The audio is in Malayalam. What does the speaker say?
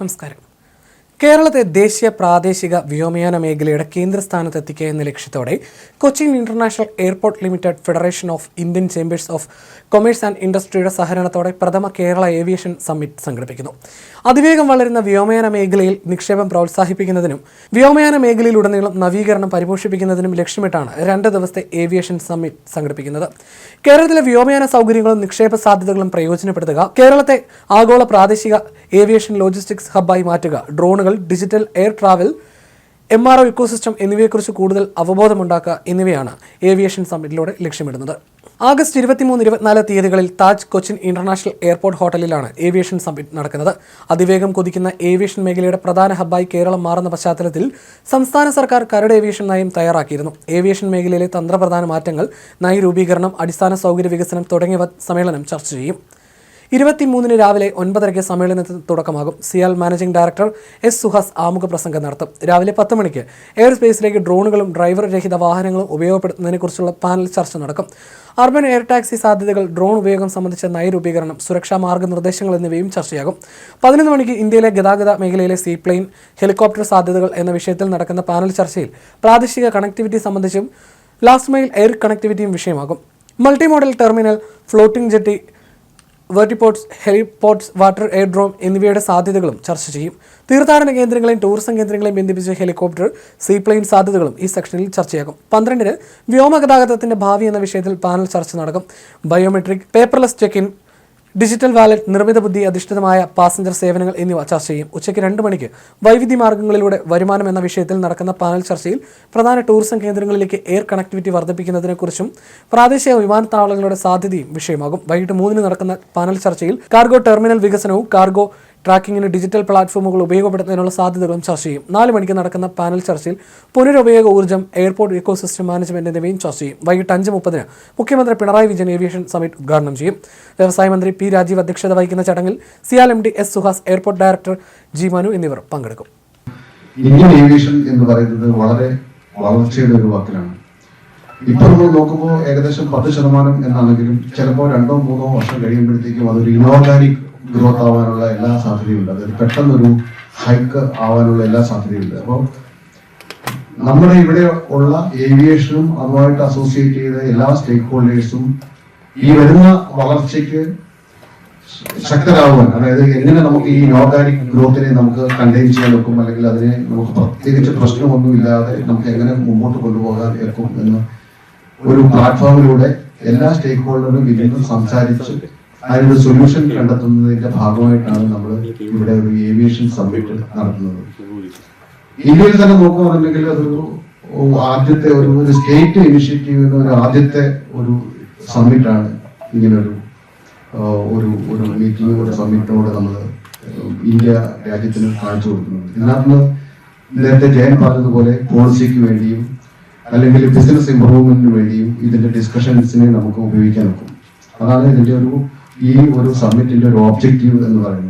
നമസ്കാരം. കേരളത്തെ ദേശീയ പ്രാദേശിക വ്യോമയാന മേഖലയുടെ കേന്ദ്രസ്ഥാനത്ത് എത്തിക്കുക എന്ന ലക്ഷ്യത്തോടെ Cochin international airport limited federation of Indian chambers of commerce and ഇൻഡസ്ട്രിയുടെ സഹകരണത്തോടെ പ്രഥമ കേരള ഏവിയേഷൻ സമ്മിറ്റ് സംഘടിപ്പിക്കുന്നു. അതിവേഗം വളരുന്ന വ്യോമയാന മേഖലയിൽ നിക്ഷേപം പ്രോത്സാഹിപ്പിക്കുന്നതിനും വ്യോമയാന മേഖലയിലുടനീളം നവീകരണം പരിപോഷിപ്പിക്കുന്നതിനും ലക്ഷ്യമിട്ടാണ് രണ്ട് ദിവസത്തെ ഏവിയേഷൻ സമ്മിറ്റ് സംഘടിപ്പിക്കുന്നത്. കേരളത്തിലെ വ്യോമയാന സൗകര്യങ്ങളും നിക്ഷേപ സാധ്യതകളും പ്രയോജനപ്പെടുത്തുക കേരളത്തെ ആഗോള പ്രാദേശിക ഏവിയേഷൻ ലോജിസ്റ്റിക്സ് ഹബ്ബായി മാറ്റുക. ഡ്രോണുകൾ digital air travel M R O ecosystem എന്നിവയെക്കുറിച്ച് കൂടുതൽ അവബോധമുണ്ടാക്കുക എന്നിവയാണ് ഏവിയേഷൻ സമ്മിറ്റിലൂടെ ലക്ഷ്യമിടുന്നത്. ആഗസ്റ്റ് ഇരുപത്തിമൂന്ന് ഇരുപത്തിനാല് തീയതികളിൽ താജ് കൊച്ചിൻ ഇന്റർനാഷണൽ എയർപോർട്ട് ഹോട്ടലിലാണ് ഏവിയേഷൻ സമ്മിറ്റ് നടക്കുന്നത്. അതിവേഗം കൊതിക്കുന്ന ഏവിയേഷൻ മേഖലയുടെ പ്രധാന ഹബ്ബായി കേരളം മാറുന്ന പശ്ചാത്തലത്തിൽ സംസ്ഥാന സർക്കാർ കരട് ഏവിയേഷൻ നയം തയ്യാറാക്കിയിരുന്നു. ഏവിയേഷൻ മേഖലയിലെ തന്ത്രപ്രധാന മാറ്റങ്ങൾ നയരൂപീകരണം അടിസ്ഥാന സൗകര്യ വികസനം തുടങ്ങിയവ സമ്മേളനം ചർച്ച ചെയ്യും. ഇരുപത്തിമൂന്നിന് രാവിലെ ഒൻപതരയ്ക്ക് സമ്മേളനത്തിന് തുടക്കമാകും. CIAL managing director S Suhas ആമുഖ പ്രസംഗം നടത്തും. രാവിലെ പത്ത് മണിക്ക് എയർ സ്പേസിലേക്ക് ഡ്രോണുകളും ഡ്രൈവർ രഹിത വാഹനങ്ങളും ഉപയോഗപ്പെടുത്തുന്നതിനെക്കുറിച്ചുള്ള പാനൽ ചർച്ച നടക്കും. അർബൻ എയർ ടാക്സി സാധ്യതകൾ ഡ്രോൺ ഉപയോഗം സംബന്ധിച്ച നയരൂപീകരണം സുരക്ഷാ മാർഗനിർദ്ദേശങ്ങൾ എന്നിവയും ചർച്ചയാകും. പതിനൊന്ന് മണിക്ക് ഇന്ത്യയിലെ ഗതാഗത മേഖലയിലെ സീപ്ലെയിൻ ഹെലികോപ്റ്റർ സാധ്യതകൾ എന്ന വിഷയത്തിൽ നടക്കുന്ന പാനൽ ചർച്ചയിൽ പ്രാദേശിക കണക്ടിവിറ്റി സംബന്ധിച്ചും ലാസ്റ്റ് മൈൽ എയർ കണക്ടിവിറ്റിയും വിഷയമാകും. Multi modal terminal floating jetty vertiports heliports water aerodrome എന്നിവയുടെ സാധ്യതകളും ചർച്ച ചെയ്യും. തീർത്ഥാടന കേന്ദ്രങ്ങളെയും ടൂറിസം കേന്ദ്രങ്ങളെയും ബന്ധിപ്പിച്ച ഹെലികോപ്റ്റർ സീപ്ലെയിൻ സാധ്യതകളും ഈ സെക്ഷനിൽ ചർച്ചയാകും. പന്ത്രണ്ടിന് വ്യോമഗതാഗതത്തിന്റെ ഭാവി എന്ന വിഷയത്തിൽ പാനൽ ചർച്ച നടക്കും. Biometric paperless check in digital wallet നിർമ്മിത ബുദ്ധി അധിഷ്ഠിതമായ പാസഞ്ചർ സേവനങ്ങൾ എന്നിവ ചർച്ച ചെയ്യും. ഉച്ചയ്ക്ക് രണ്ട് മണിക്ക് വൈവിധ്യ മാർഗങ്ങളിലൂടെ വരുമാനം എന്ന വിഷയത്തിൽ നടക്കുന്ന പാനൽ ചർച്ചയിൽ പ്രധാന ടൂറിസം കേന്ദ്രങ്ങളിലേക്ക് എയർ കണക്ടിവിറ്റി വർദ്ധിപ്പിക്കുന്നതിനെക്കുറിച്ചും പ്രാദേശിക വിമാനത്താവളങ്ങളുടെ സാധ്യതയും വിഷയമാകും. വൈകിട്ട് മൂന്നിന് നടക്കുന്ന പാനൽ ചർച്ചയിൽ കാർഗോ ടെർമിനൽ വികസനവും കാർഗോ ട്രാക്കിങ്ങിന് ഡിജിറ്റൽ പ്ലാറ്റ്ഫോമുകൾ ഉപയോഗപ്പെടുത്തുന്നതിനുള്ള സാധ്യതകളും ചർച്ച ചെയ്യും. നാല് മണിക്ക് നടക്കുന്ന പാനൽ ചർച്ചയിൽ പുനരുപയോഗ ഊർജം എയർപോർട്ട് ഇക്കോസിസ്റ്റം മാനേജ്മെന്റ് എന്നിവയും ചർച്ച ചെയ്യും. വൈകിട്ട് അഞ്ച് മുപ്പതിന് മുഖ്യമന്ത്രി പിണറായി വിജയൻ ഏവിയേഷൻ സമിറ്റ് ഉദ്ഘാടനം ചെയ്യും. വ്യവസായ മന്ത്രി പി രാജീവ് അധ്യക്ഷത വഹിക്കുന്ന ചടങ്ങിൽ CIAL M D S Suhas airport director G Manu എന്നിവർ പങ്കെടുക്കും. ഇന്ത്യൻ ഏവിയേഷൻ എന്ന് പറയുന്നത് വളരെ വളർച്ചയുടെ ഒരു വാക്കിലാണ്. ഇപ്പൊ നമ്മൾ നോക്കുമ്പോൾ ഏകദേശം പത്ത് ശതമാനം എന്നാണെങ്കിലും ചിലപ്പോൾ രണ്ടോ മൂന്നോ വർഷം കഴിയുമ്പോഴത്തേക്കും അതൊരു ഇനോർഗാനിക് ഗ്രോത്ത് ആവാനുള്ള എല്ലാ സാധ്യതയുണ്ട്. അതായത് പെട്ടെന്നൊരു ഹൈക്ക് ആവാനുള്ള എല്ലാ സാധ്യതയുണ്ട്. അപ്പോൾ നമ്മുടെ ഇവിടെ ഉള്ള ഏവിയേഷനും അതുമായിട്ട് അസോസിയേറ്റ് ചെയ്ത എല്ലാ സ്റ്റേക്ക് ഹോൾഡേഴ്സും ഈ വരുന്ന വളർച്ചയ്ക്ക് ശക്തരാകുവാൻ അതായത് എങ്ങനെ നമുക്ക് ഈ ഇനോർഗാനിക് ഗ്രോത്തിനെ നമുക്ക് കണ്ടെയ്ൻ ചെയ്യാൻ വെക്കും അല്ലെങ്കിൽ അതിനെ നമുക്ക് പ്രത്യേകിച്ച് പ്രശ്നമൊന്നുമില്ലാതെ നമുക്ക് എങ്ങനെ മുമ്പോട്ട് കൊണ്ടുപോകാൻ വെക്കും എന്ന് ഒരു പ്ലാറ്റ്ഫോമിലൂടെ എല്ലാ സ്റ്റേക്ക് ഹോൾഡറും ഇരുന്ന് സംസാരിച്ച് അതിനൊരു സൊല്യൂഷൻ കണ്ടെത്തുന്നതിന്റെ ഭാഗമായിട്ടാണ് നമ്മൾ ഇവിടെ ഒരു ഏവിയേഷൻ സബ്മിറ്റ് നടത്തുന്നത്. ഇന്ത്യയിൽ തന്നെ നോക്കുകയാണെന്നുണ്ടെങ്കിൽ അതൊരു ആദ്യത്തെ ഒരു ഒരു സ്റ്റേറ്റ് ഇനിഷ്യേറ്റീവ് എന്ന ഒരു ആദ്യത്തെ ഒരു സമ്മിറ്റാണ് ഇങ്ങനൊരു ഒരു ഒരു മീറ്റിംഗ് ഒരു സമ്മിറ്റിനോട് നമ്മൾ ഇന്ത്യ രാജ്യത്തിന് കാണിച്ചു കൊടുക്കുന്നത്. ഇതിനകത്ത് നേരത്തെ ജയൻ പറഞ്ഞതുപോലെ പോളിസിക്ക് വേണ്ടിയും അല്ലെങ്കിൽ ബിസിനസ് ഇംപ്രൂവ്മെന്റിന് വേണ്ടിയും ഇതിന്റെ ഡിസ്കഷൻസിനെ നമുക്ക് ഉപയോഗിക്കാൻ നോക്കും അതാണ് ഇതിന്റെ ഒരു ഈ ഒരു സമ്മിറ്റിന്റെ ഒരു ഓബ്ജക്റ്റീവ് എന്ന് പറയുന്നത്.